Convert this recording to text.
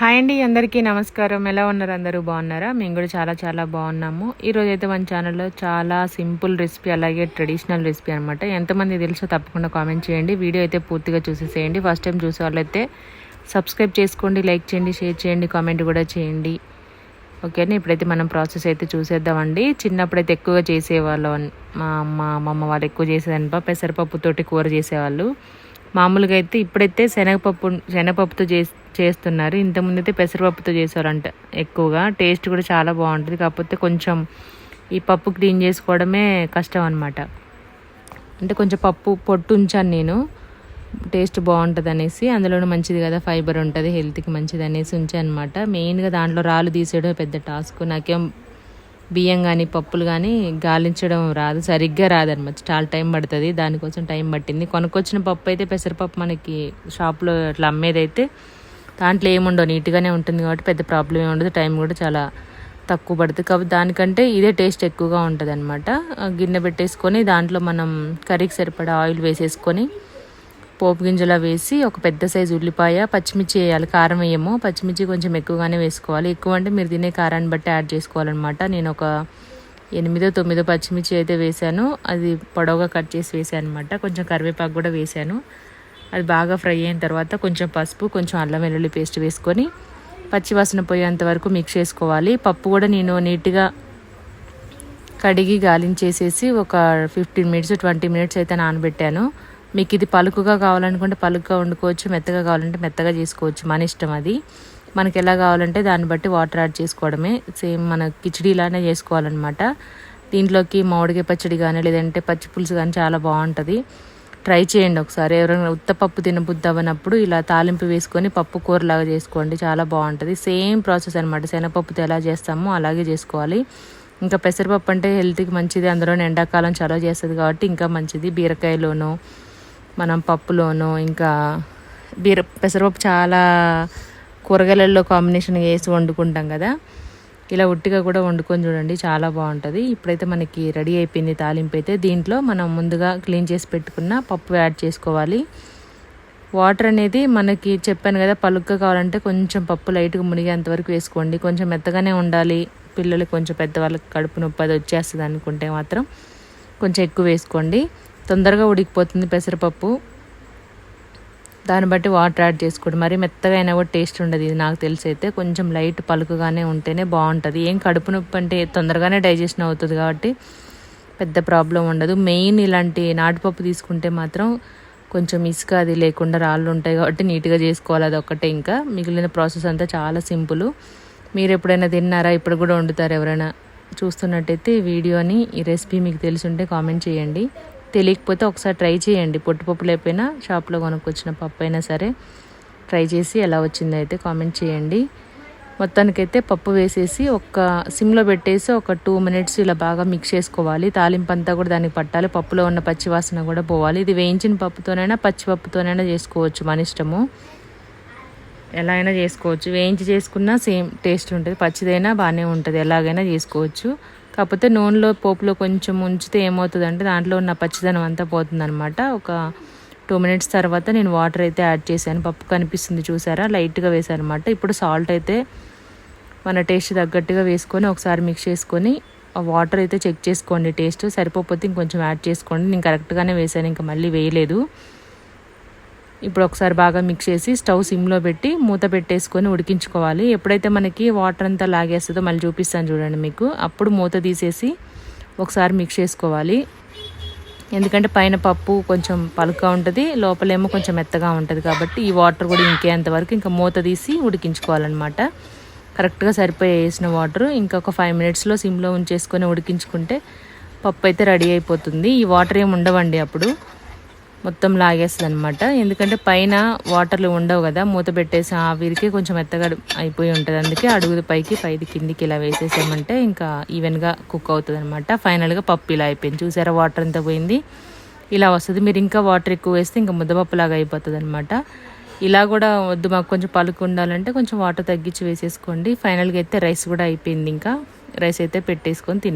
Hi అండి అందరికీ నమస్కారం. ఎలా ఉన్నారు అందరూ? బాగున్నారా? మేము కూడా చాలా చాలా బాగున్నాము. ఈరోజు అయితే మన ఛానల్లో చాలా సింపుల్ రెసిపీ అలాగే ట్రెడిషనల్ రెసిపీ అనమాట ఎంతమంది తెలుసో తప్పకుండా కామెంట్ చేయండి. వీడియో అయితే పూర్తిగా చూసేసేయండి. ఫస్ట్ టైం చూసే వాళ్ళైతే సబ్స్క్రైబ్ చేసుకోండి లైక్ చేయండి షేర్ చేయండి కామెంట్ కూడా చేయండి. ఓకేనా? ఇప్పుడైతే మనం ప్రాసెస్ అయితే చూసేద్దామండి. చిన్నప్పుడైతే ఎక్కువగా చేసేవాళ్ళం. మా అమ్మ అమ్మమ్మ వాళ్ళు ఎక్కువ చేసేదనప పెసరపప్పుతోటి కూర చేసేవాళ్ళు. మామూలుగా అయితే ఇప్పుడైతే శనగపప్పు శనగపప్పుతో చేసి చేస్తున్నారు. ఇంతకుముందు అయితే పెసరపప్పుతో చేశారంట ఎక్కువగా. టేస్ట్ కూడా చాలా బాగుంటుంది. కాకపోతే కొంచెం ఈ పప్పు క్లీన్ చేసుకోవడమే కష్టం అనమాట అంటే కొంచెం పప్పు పొట్టు ఉంచాను నేను. టేస్ట్ బాగుంటుంది అనేసి అందులోనే మంచిది కదా ఫైబర్ ఉంటుంది హెల్త్కి మంచిది అనేసి ఉంచాను అనమాట మెయిన్గా దాంట్లో రాళ్ళు తీసేయడం పెద్ద టాస్క్. నాకేం బియ్యం కానీ పప్పులు కానీ గాలించడం రాదు. సరిగ్గా రాదనమాట చాలా టైం పడుతుంది. దానికోసం టైం పట్టింది. కొనుక్కొచ్చిన పప్పు అయితే పెసరపప్పు మనకి షాప్లో అట్లా అమ్మేదైతే దాంట్లో ఏముండవు నీట్గానే ఉంటుంది కాబట్టి పెద్ద ప్రాబ్లం ఏమి ఉండదు. టైం కూడా చాలా తక్కువ పడుతుంది. కాబట్టి దానికంటే ఇదే టేస్ట్ ఎక్కువగా ఉంటుంది అనమాట గిన్నె పెట్టేసుకొని దాంట్లో మనం కర్రీకి సరిపడా ఆయిల్ వేసేసుకొని పోపు గింజలా వేసి ఒక పెద్ద సైజు ఉల్లిపాయ పచ్చిమిర్చి వేయాలి. కారం వేయము. పచ్చిమిర్చి కొంచెం ఎక్కువగానే వేసుకోవాలి. ఎక్కువ అంటే మీరు తినే కారాన్ని బట్టి యాడ్ చేసుకోవాలన్నమాట. నేను ఒక ఎనిమిదో తొమ్మిదో పచ్చిమిర్చి అయితే వేశాను. అది పొడవుగా కట్ చేసి వేసాను అనమాట కొంచెం కరివేపాకు కూడా వేశాను. అది బాగా ఫ్రై అయిన తర్వాత కొంచెం పసుపు కొంచెం అల్లం వెల్లుల్లి పేస్ట్ వేసుకొని పచ్చివాసన పోయేంత వరకు మిక్స్ చేసుకోవాలి. పప్పు కూడా నేను నీట్గా కడిగి గాలించేసేసి ఒక ఫిఫ్టీన్ మినిట్స్ ట్వంటీ మినిట్స్ అయితే నానబెట్టాను. మీకు ఇది పలుకుగా కావాలనుకుంటే పలుకుగా వండుకోవచ్చు మెత్తగా కావాలంటే మెత్తగా చేసుకోవచ్చు. మన ఇష్టం అది. మనకి ఎలా కావాలంటే దాన్ని బట్టి వాటర్ యాడ్ చేసుకోవడమే. సేమ్ మన కిచడీలానే చేసుకోవాలన్నమాట. దీంట్లోకి మామిడికాయ పచ్చడి కానీ లేదంటే పచ్చి పులుసు కానీ చాలా బాగుంటుంది. ట్రై చేయండి ఒకసారి. ఎవరైనా ఉత్తపప్పు తినబుద్ధి అవ్వనప్పుడు ఇలా తాలింపు వేసుకొని పప్పు కూరలాగా చేసుకోండి. చాలా బాగుంటుంది. సేమ్ ప్రాసెస్ అనమాట శనగపప్పుతో ఎలా చేస్తామో అలాగే చేసుకోవాలి. ఇంకా పెసరపప్పు అంటే హెల్త్కి మంచిది. అందులోనే ఎండాకాలం చాలా చేస్తుంది కాబట్టి ఇంకా మంచిది. బీరకాయలోనూ మనం పప్పులోనో ఇంకా బీర పెసరపప్పు చాలా కూరగాయలలో కాంబినేషన్ వేసి వండుకుంటాం కదా. ఇలా ఉట్టిగా కూడా వండుకొని చూడండి చాలా బాగుంటుంది. ఇప్పుడైతే మనకి రెడీ అయిపోయింది తాలింపు అయితే. దీంట్లో మనం ముందుగా క్లీన్ చేసి పెట్టుకున్న పప్పు యాడ్ చేసుకోవాలి. వాటర్ అనేది మనకి చెప్పాను కదా పలుగ్గా కావాలంటే కొంచెం పప్పు లైట్గా మునిగేంత వరకు వేసుకోండి. కొంచెం మెత్తగానే ఉండాలి. పిల్లలకి కొంచెం పెద్దవాళ్ళకి కడుపు నొప్పి అది వచ్చేస్తుంది అనుకుంటే మాత్రం కొంచెం ఎక్కువ వేసుకోండి. తొందరగా ఉడికిపోతుంది పెసరపప్పు. దాన్ని బట్టి వాటర్ యాడ్ చేసుకోండి. మరి మెత్తగా అయినా కూడా టేస్ట్ ఉండదు ఇది నాకు తెలిసి అయితే. కొంచెం లైట్ పలుకుగానే ఉంటేనే బాగుంటుంది. ఏం కడుపు నొప్పి అంటే తొందరగానే డైజెషన్ అవుతుంది కాబట్టి పెద్ద ప్రాబ్లం ఉండదు. మెయిన్ ఇలాంటి నాటుపప్పు తీసుకుంటే మాత్రం కొంచెం ఇసుక అది లేకుండా రాళ్ళు ఉంటాయి కాబట్టి నీట్గా చేసుకోవాలి అది ఒక్కటే ఇంకా. మిగిలిన ప్రాసెస్ అంతా చాలా సింపుల్. మీరు ఎప్పుడైనా తిన్నారా? ఇప్పుడు కూడా వండుతారు ఎవరైనా? చూస్తున్నట్టయితే ఈ వీడియోని ఈ రెసిపీ మీకు తెలిసి ఉంటే కామెంట్ చేయండి. తెలియకపోతే ఒకసారి ట్రై చేయండి. పొట్టుపప్పు లేకపోయినా షాప్లో కొనుక్కొచ్చిన పప్పు అయినా సరే ట్రై చేసి ఎలా వచ్చిందో అయితే కామెంట్ చేయండి. మొత్తానికైతే పప్పు వేసేసి ఒక సిమ్లో పెట్టేసి ఒక టూ మినిట్స్ ఇలా బాగా మిక్స్ చేసుకోవాలి. తాలింపు అంతా కూడా దానికి పట్టాలి. పప్పులో ఉన్న పచ్చివాసన కూడా పోవాలి. ఇది వేయించిన పప్పుతోనైనా పచ్చిపప్పుతోనైనా చేసుకోవచ్చు మన ఇష్టము. ఎలా అయినా చేసుకోవచ్చు. వేయించి చేసుకున్నా సేమ్ టేస్ట్ ఉంటుంది. పచ్చిదైనా బాగానే ఉంటుంది. ఎలాగైనా చేసుకోవచ్చు. కాకపోతే నూనెలో పోపులో కొంచెం ఉంచితే ఏమవుతుందంటే దాంట్లో ఉన్న పచ్చిదనం అంతా పోతుందనమాట ఒక టూ మినిట్స్ తర్వాత నేను వాటర్ అయితే యాడ్ చేశాను. పప్పు కనిపిస్తుంది చూసారా? లైట్గా వేసాను అనమాట ఇప్పుడు సాల్ట్ అయితే మన టేస్ట్ తగ్గట్టుగా వేసుకొని ఒకసారి మిక్స్ చేసుకొని ఆ వాటర్ అయితే చెక్ చేసుకోండి. టేస్ట్ సరిపోతే ఇంకొంచెం యాడ్ చేసుకోండి. నేను కరెక్ట్గానే వేసాను ఇంకా మళ్ళీ వేయలేదు. ఇప్పుడు ఒకసారి బాగా మిక్స్ చేసి స్టవ్ సిమ్లో పెట్టి మూత పెట్టేసుకొని ఉడికించుకోవాలి. ఎప్పుడైతే మనకి వాటర్ అంతా లాగేస్తుందో మళ్ళీ చూపిస్తాను చూడండి మీకు. అప్పుడు మూత తీసేసి ఒకసారి మిక్స్ చేసుకోవాలి. ఎందుకంటే పైన పప్పు కొంచెం పలుగ్గా ఉంటుంది లోపలేమో కొంచెం మెత్తగా ఉంటుంది కాబట్టి ఈ వాటర్ కూడా ఇంకేంత వరకు ఇంకా మూత తీసి ఉడికించుకోవాలన్నమాట. కరెక్ట్గా సరిపోయి వేసిన వాటర్ ఇంకొక ఫైవ్ మినిట్స్లో సిమ్లో ఉంచేసుకొని ఉడికించుకుంటే పప్పు అయితే రెడీ అయిపోతుంది. ఈ వాటర్ ఏమి ఉండవండి అప్పుడు. మొత్తం లాగేస్తుంది అనమాట ఎందుకంటే పైన వాటర్లు ఉండవు కదా మూత పెట్టేసి ఆవిరికి కొంచెం మెత్తగా అయిపోయి ఉంటుంది. అందుకే అడుగుది పైకి పైది కిందికి ఇలా వేసేసామంటే ఇంకా ఈవెన్గా కుక్ అవుతుంది అనమాట ఫైనల్గా పప్పు ఇలా అయిపోయింది. చూసారా వాటర్ అంతా పోయింది? ఇలా వస్తుంది. మీరు ఇంకా వాటర్ ఎక్కువ వేస్తే ఇంకా ముద్దపప్పులాగా అయిపోతుంది అనమాట ఇలా కూడా వద్దు మాకు కొంచెం పలుకు ఉండాలంటే కొంచెం వాటర్ తగ్గించి వేసేసుకోండి. ఫైనల్గా అయితే రైస్ కూడా అయిపోయింది ఇంకా. రైస్ అయితే పెట్టేసుకొని తినే